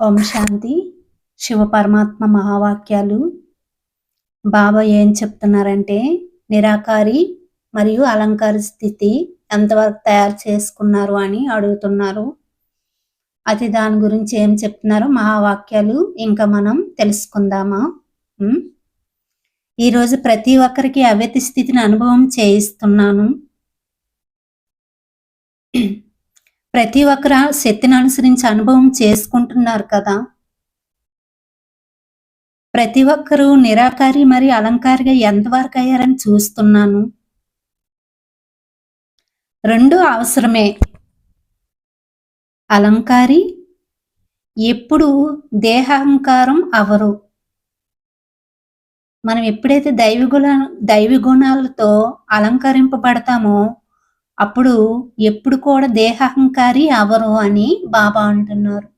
ఓం శాంతి. శివ పరమాత్మ మహావాక్యాలు. బాబా ఏం చెప్తున్నారంటే నిరాకారి మరియు అలంకార స్థితి ఎంతవరకు తయారు చేసుకున్నారు అని అడుగుతున్నారు. అది దాని గురించి ఏం చెప్తున్నారో మహావాక్యాలు ఇంకా మనం తెలుసుకుందామా? ఈరోజు ప్రతి ఒక్కరికి అవ్యతి స్థితిని అనుభవం చేయిస్తున్నాను. ప్రతి ఒక్కరు శక్తిని అనుసరించి అనుభవం చేసుకుంటున్నారు కదా. ప్రతి ఒక్కరూ నిరాకారి మరియు అలంకారిగా ఎంతవరకు అయ్యారని చూస్తున్నాను. రెండు అవసరమే. అలంకారి ఎప్పుడు దేహాహంకారం అవరు మనం ఎప్పుడైతే దైవ గుణ దైవ గుణాలతో అలంకరింపబడతామో అప్పుడు ఎప్పుడు కూడా దేహహంకారి అవరు అని బాబా అంటున్నారు.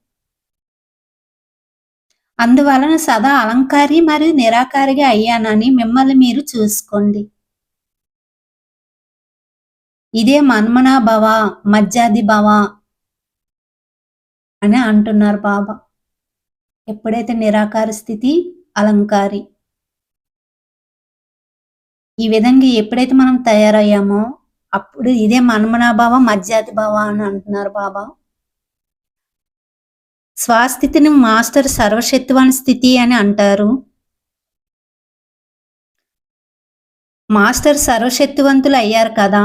అందువలన సదా అలంకారి మరియు నిరాకారిగా అయ్యానని మిమ్మల్ని మీరు చూసుకోండి. ఇదే మన్మనా భవ మజ్జాది భవ అని అంటున్నారు బాబా. ఎప్పుడైతే నిరాకార స్థితి అలంకారి. ఈ విధంగా ఎప్పుడైతే మనం తయారయ్యామో అప్పుడు ఇదే మన్మనాభావ మధ్యాతి భావ అని అంటున్నారు బాబా. స్వాస్థితిని మాస్టర్ సర్వశత్వాన్ స్థితి అని అంటారు. మాస్టర్ సర్వశక్తివంతులు అయ్యారు కదా.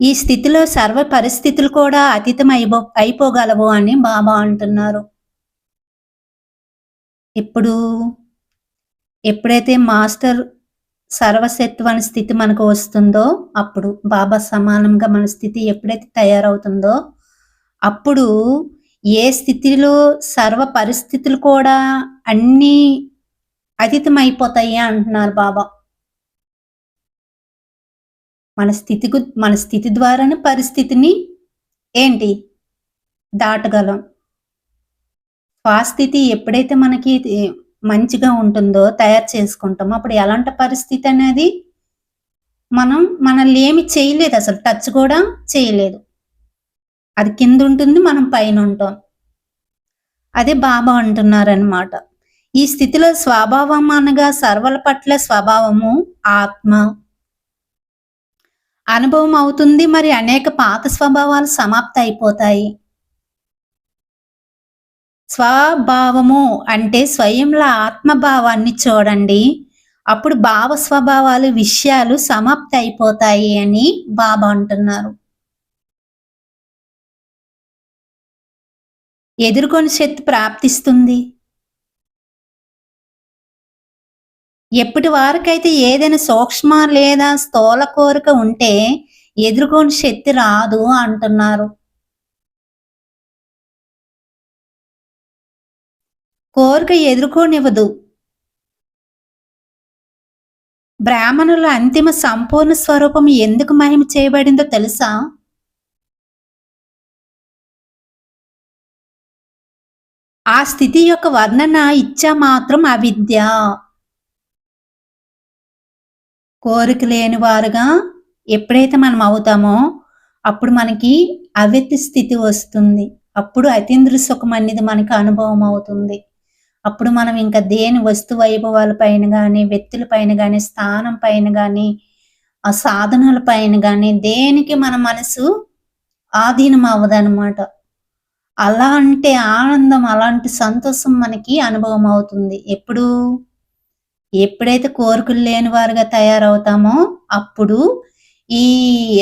ఈ స్థితిలో సర్వ పరిస్థితులు కూడా అతీతం అయిపో అయిపోగలవు అని బాబా అంటున్నారు. ఇప్పుడు ఎప్పుడైతే మాస్టర్ సర్వశత్వాని స్థితి మనకు వస్తుందో అప్పుడు బాబా సమానంగా మన స్థితి ఎప్పుడైతే తయారవుతుందో అప్పుడు ఏ స్థితిలో సర్వ పరిస్థితులు కూడా అన్నీ అతీతమైపోతాయి అయిపోతాయి అంటున్నారు బాబా. మన స్థితికు మన స్థితి ద్వారానే పరిస్థితిని ఏంటి? దాటగలం. స్వాస్థితి ఎప్పుడైతే మనకి మంచిగా ఉంటుందో తయారు చేసుకుంటాం అప్పుడు ఎలాంటి పరిస్థితి అనేది మనం మనల్ని ఏమి చేయలేదు అసలు టచ్ కూడా చేయలేదు. అది కింద ఉంటుంది మనం పైన ఉంటాం. అదే బాబా అంటున్నారనమాట ఈ స్థితిలో స్వభావం అనగా సర్వల పట్ల స్వభావము ఆత్మ. అనుభవం అవుతుంది మరి అనేక పాత స్వభావాలు సమాప్త అయిపోతాయి స్వభావము అంటే స్వయంలో ఆత్మభావాన్ని చూడండి. అప్పుడు భావ స్వభావాలు విషయాలు సమాప్తి అయిపోతాయి అని బాబా అంటున్నారు. ఎదుర్కొని శక్తి ప్రాప్తిస్తుంది. ఎప్పటి వరకైతే ఏదైనా సూక్ష్మ లేదా స్థూల కోరిక ఉంటే ఎదుర్కొని శక్తి రాదు అంటున్నారు. కోరిక ఎదుర్కోనివ్వదు. బ్రాహ్మణుల అంతిమ సంపూర్ణ స్వరూపం ఎందుకు మహిమ చేయబడిందో తెలుసా? ఆ స్థితి యొక్క వర్ణన ఇచ్చా మాత్రం అవిద్య. కోరిక లేని వారుగా ఎప్పుడైతే మనం అవుతామో అప్పుడు మనకి అవ్యక్తి స్థితి వస్తుంది. అప్పుడు అతీంద్ర సుఖం అనేది మనకి అనుభవం అవుతుంది. అప్పుడు మనం ఇంకా దేని వస్తు వైభవాల పైన కానీ వ్యక్తుల పైన కానీ స్థానం పైన కానీ ఆ సాధనాల పైన కానీ దేనికి మన మనసు ఆధీనం అవ్వదనమాట అలాంటి ఆనందం అలాంటి సంతోషం మనకి అనుభవం అవుతుంది. ఎప్పుడు? ఎప్పుడైతే కోరికలు లేని వారుగా తయారవుతామో అప్పుడు ఈ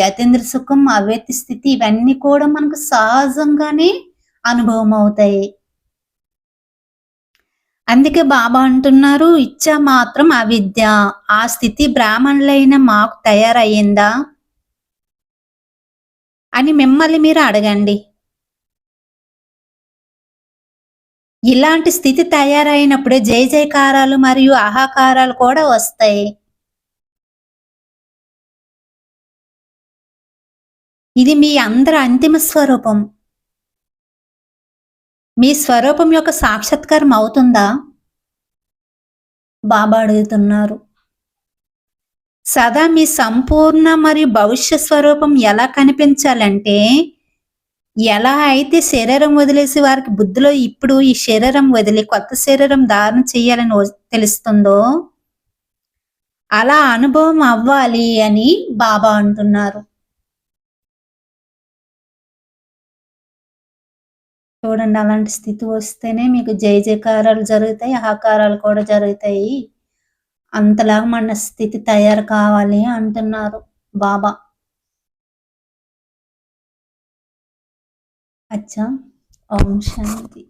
అతీంద్ర సుఖం అవ్యక్తి స్థితి ఇవన్నీ కూడా మనకు సహజంగానే అనుభవం అవుతాయి. అందుకే బాబా అంటున్నారు ఇచ్చ మాత్రం అవిద్య. ఆ స్థితి బ్రాహ్మణులైన మాకు తయారయ్యిందా? అని మిమ్మల్ని మీరు అడగండి. ఇలాంటి స్థితి తయారైనప్పుడే జయ జయకారాలు మరియు ఆహాకారాలు కూడా వస్తాయి. ఇది మీ అందరి అంతిమ స్వరూపం. మీ స్వరూపం యొక్క సాక్షాత్కారం అవుతుందా? బాబా అడుగుతున్నారు. సదా మీ సంపూర్ణ మరియు భవిష్య స్వరూపం ఎలా కనిపించాలంటే ఎలా అయితే శరీరం వదిలేసి వారికి బుద్ధిలో ఇప్పుడు ఈ శరీరం వదిలి కొత్త శరీరం ధారణ చేయాలని తెలుస్తుందో అలా అనుభవం అవ్వాలి అని బాబా అంటున్నారు. చూడండి అలాంటి స్థితి వస్తేనే మీకు జయ జయకారాలు జరుగుతాయి ఆకారాలు కూడా జరుగుతాయి. అంతలాగా మన స్థితి తయారు కావాలి అంటున్నారు బాబా. అచ్చా ఓం శాంతి.